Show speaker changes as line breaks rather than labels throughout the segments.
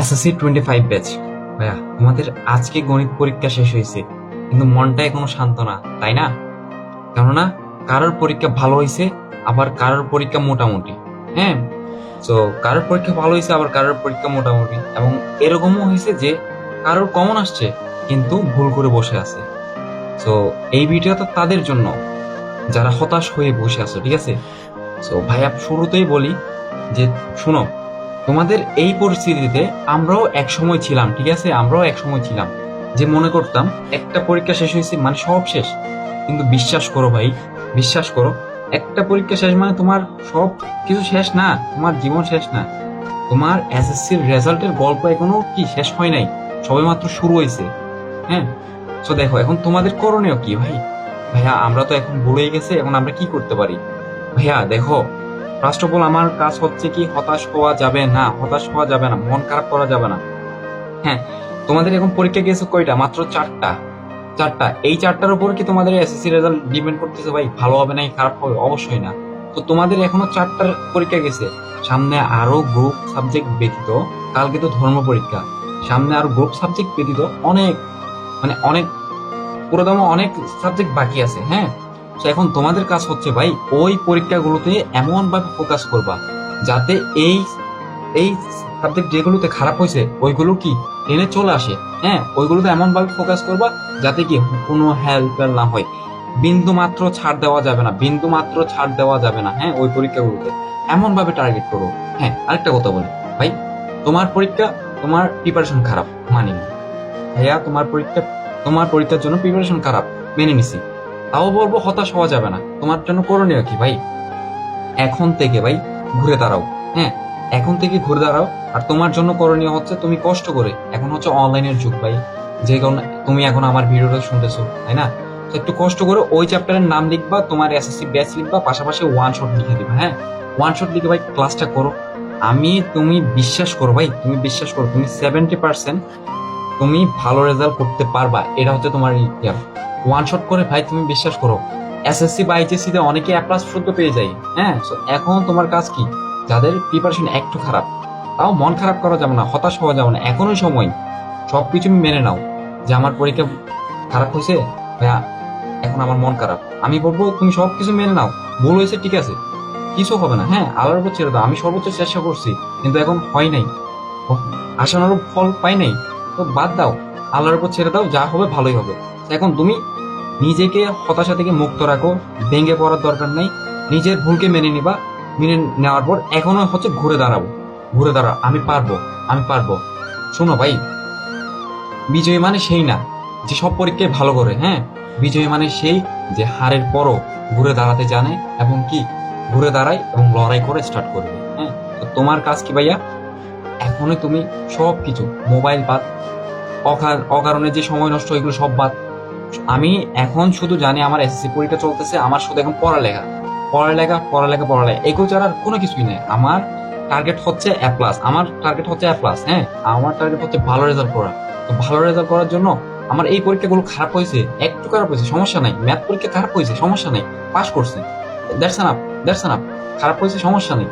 SSC twenty five batch ভাইয়া আমাদের আজকে গণিত পরীক্ষা শেষ হয়েছে, কিন্তু মনটা এখনও শান্ত না, তাই না? কেননা, কারোর পরীক্ষা ভালো হয়েছে, আবার কারোর পরীক্ষা মোটামুটি হ্যাঁ? তো কারোর পরীক্ষা ভালো হয়েছে, আবার কারোর পরীক্ষা মোটামুটি, এবং এরকমও হয়েছে যে, কারোর কমন আসছে, কিন্তু ভুল করে বসে আছে। তো এই ভিডিওটা তাদের জন্য, যারা হতাশ হয়ে বসে আছে, ঠিক আছে? তো ভাইয়া, শুরুতেই বলি যে, শুনো তোমাদের এই পরিস্থিতিতে আমরাও এক সময় ছিলাম, ঠিক আছে? আমরাও এক সময় ছিলাম। যে মনে করতাম, একটা পরীক্ষা শেষ হয়েছে মানে সব শেষ। কিন্তু বিশ্বাস করো ভাই, বিশ্বাস করো, একটা পরীক্ষা শেষ মানে তোমার সব কিছু শেষ না, তোমার জীবন শেষ না। তোমার এসএসসির রেজাল্টের গল্প এখনও কি শেষ হয় নাই? সবে মাত্র শুরু হয়েছে। হ্যাঁ? তো দেখো, এখন তোমাদের করণীয় কি ভাই? ভাইয়া, আমরা তো এখন ভুলেই গেছে, এখন আমরা কি করতে পারি? ভাইয়া, দেখো ফার্স্ট অফ অল আমার কাজ হচ্ছে কি, হতাশ হওয়া যাবে না, হতাশ হওয়া যাবে না, মন খারাপ করা যাবে না। হ্যাঁ তোমাদের এখন পরীক্ষা গেছে কয়টা? মাত্র চারটা। চারটা। এই চারটার উপর কি তোমাদের এসএসসি রেজাল্ট ডিপেন্ড করতেছে ভাই? ভালো হবে নাই খারাপ হবে? অবশ্যই না। তো তোমাদের এখনও চারটার পরীক্ষা গেছে সামনে আরও গ্রুপ সাবজেক্ট ব্যতীত, কালকে তো ধর্ম পরীক্ষা। সামনে আরও গ্রুপ সাবজেক্ট ব্যতীত অনেক মানে অনেক, পুরোদম অনেক সাবজেক্ট বাকি আছে হ্যাঁ? তো এখন তোমাদের কাজ হচ্ছে ভাই, ওই পরীক্ষাগুলোতে এমন ভাবে ফোকাস করবা, যাতে এই এই সাবজেক্ট যেগুলোতে খারাপ হয়েছে, ওইগুলো কি টেনে চলে আসে। হ্যাঁ ওইগুলোতে এমন ভাবে ফোকাস করবা, যাতে কি কোনো হেল্প না হয়। বিন্দু মাত্র ছাড় দেওয়া যাবে না, বিন্দু মাত্র ছাড় দেওয়া যাবে না হ্যাঁ ওই পরীক্ষাগুলোতে। এমন ভাবে টার্গেট করো। হ্যাঁ আরেকটা কথা বলি, ভাই, তোমার পরীক্ষা, তোমার প্রিপারেশন খারাপ, মানি ভাইয়া, তোমার পরীক্ষা, তোমার পরীক্ষার জন্য প্রিপারেশন খারাপ, মেনে নিছি। তাও বলব হতাশ হওয়া যাবে না। তোমার জন্য করণীয় কি ভাই? এখন থেকে ভাই ঘুরে দাঁড়াও হ্যাঁ? এখন থেকে ঘুরে দাঁড়াও। আর তোমার জন্য করণীয় হচ্ছে তুমি কষ্ট করে, এখন হচ্ছে অনলাইনের যুগ ভাই। যে কারণে তুমি এখন আমার ভিডিওটা শুনতেছো, তাই না? তো একটু কষ্ট করে ওই চ্যাপ্টারের নাম লিখবা, তোমার এসএসসি ব্যাচ লিখবা, পাশাপাশি ওয়ান শট লিখে দিবা হ্যাঁ? ওয়ান শট লিখে ভাই ক্লাসটা করো। আমি, তুমি বিশ্বাস করো ভাই, তুমি বিশ্বাস করো, তুমি সেভেন্টি পার্সেন্ট তুমি ভালো রেজাল্ট করতে পারবা। এটা হচ্ছে তোমার ওয়ান শট করে ভাই তুমি বিশ্বাস করো এসএসসি বা এইচএসসি তে অনেকে অ্যাপ্লাস শুদ্ধ পেয়ে যায়। হ্যাঁ এখন তোমার কাজ কি? যাদের প্রিপারেশন একটু খারাপ, তাও মন খারাপ করা যাবে না, হতাশ হওয়া যাবে না, এখনোই সময়। সবকিছু মেনে নাও। যে আমার পরীক্ষা খারাপ হয়েছে, ভাইয়া, এখন আমার মন খারাপ। আমি বলব, তুমি সবকিছু মেনে নাও। ভুল হয়েছে, ঠিক আছে। কিছু হবে না। হ্যাঁ আল্লাহর উপর ছেড়ে দাও। আমি সর্বোচ্চ চেষ্টা করছি, কিন্তু এখন হয় নাই। আশানুরূপ ফল পাই নাই। তো বাদ দাও। আল্লাহর উপর ছেড়ে দাও, যা হবে ভালোই হবে। এখন তুমি নিজেকে হতাশা থেকে মুক্ত রাখো, ভেঙে পড়ার দরকার নেই, নিজের ভুলকে মেনে নিবা, মেনে নেওয়ার পর এখনও হচ্ছে ঘুরে দাঁড়াবো ঘুরে দাঁড়াও আমি পারব আমি পারব। শোনো ভাই, বিজয়ী মানে সেই না, যে সব পরীক্ষায় ভালো করে হ্যাঁ? বিজয়ী মানে সেই যে হারের পরও ঘুরে দাঁড়াতে জানে এবং কি? ঘুরে দাঁড়ায় এবং লড়াই করে স্টার্ট করবে হ্যাঁ? তো তোমার কাজ কি ভাইয়া? এখনই তুমি সব কিছু মোবাইল বাদ, অকার- অকারণে যে সময় নষ্ট এগুলো সব বাদ। আমি এখন শুধু জানি আমার এসএসসি পরীক্ষা চলতেছে, আমার শুধু এখন পড়ালেখা। পড়ালেখা পড়ালেখা পড়ালেখা, এগুলো ছাড়া কোনো কিছুই নেই। আমার টার্গেট হচ্ছে এ প্লাস আমার টার্গেট হচ্ছে এ প্লাস হ্যাঁ? আমার টার্গেট হচ্ছে ভালো রেজাল্ট করা। তো ভালো রেজাল্ট করার জন্য আমার এই পরীক্ষাগুলো খারাপ হয়েছে, একটু খারাপ হয়েছে, সমস্যা নাই। ম্যাথ পরীক্ষা খারাপ হয়েছে, সমস্যা নেই। পাস করছে। দ্যাটস আপ দ্যাটস আপ খারাপ হয়েছে, সমস্যা নেই।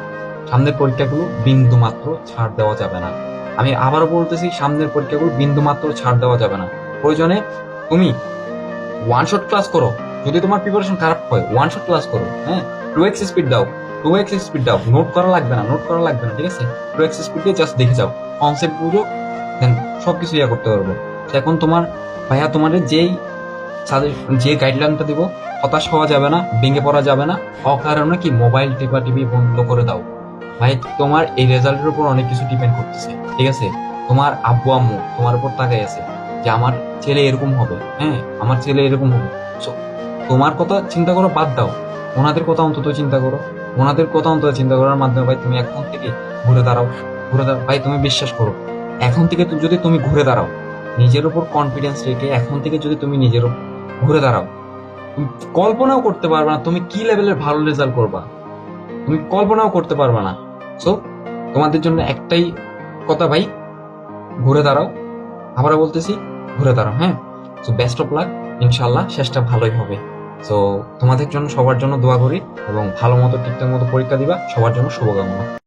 সামনের পরীক্ষাগুলো বিন্দু মাত্র ছাড় দেওয়া যাবে না। আমি আবারও বলতেছি, সামনের পরীক্ষাগুলো বিন্দু মাত্র ছাড় দেওয়া যাবে না। প্রয়োজনে তুমি ওয়ান শট ক্লাস করো। যদি তোমার প্রিপারেশন খারাপ হয় ওয়ান শট ক্লাস করো হ্যাঁ? টু এক্স স্পিড দাও টু এক্স স্পিড দাও। নোট করা লাগবে না নোট করা লাগবে না, ঠিক আছে? টু এক্স স্পিড দিয়ে জাস্ট দেখে যাও। কনসেপ্ট বুঝো দেন সবকিছু ইয়া করতে পারব। এখন তোমার, ভাইয়া তোমাদের যেই যে গাইডলাইনটা দিব, হতাশ হওয়া যাবে না, ভেঙে পড়া যাবে না। অকারণে কি মোবাইল টিপা টিভি বন্ধ করে দাও। ভাই, তোমার এই রেজাল্টের উপর অনেক কিছু ডিপেন্ড করতেছে, ঠিক আছে? তোমার আব্বু, আম্মু তোমার উপর তাকাই আছে। যে আমার ছেলে এরকম হবে হ্যাঁ আমার ছেলে এরকম হবে। তোমার কথা চিন্তা করো, বাদ দাও। ওনাদের কথা অন্তত চিন্তা করো। ওনাদের কথা অন্তত চিন্তা করার মাধ্যমে ভাই তুমি এখন থেকে ঘুরে দাঁড়াও ঘুরে দাঁড়াও। ভাই, তুমি বিশ্বাস করো, এখন থেকে যদি তুমি ঘুরে দাঁড়াও, নিজের উপর কনফিডেন্স রেখে এখন থেকে যদি তুমি নিজের ঘুরে দাঁড়াও, তুমি কল্পনাও করতে পারবে না তুমি কি লেভেলের ভালো রেজাল্ট করবা। তুমি কল্পনাও করতে পারবে না। সো তোমাদের জন্য একটাই কথা ভাই, ঘুরে দাঁড়াও। আবারও বলতেছি ঘুরে দাঁড়াও হ্যাঁ? সো বেস্ট অফ লাক ইনশাল্লাহ শেষটা ভালোই হবে। সো তোমাদের জন্য সবার জন্য দোয়া করি এবং ভালো মতো ঠিকঠাক মতো পরীক্ষা দিবা, সবার জন্য শুভকামনা।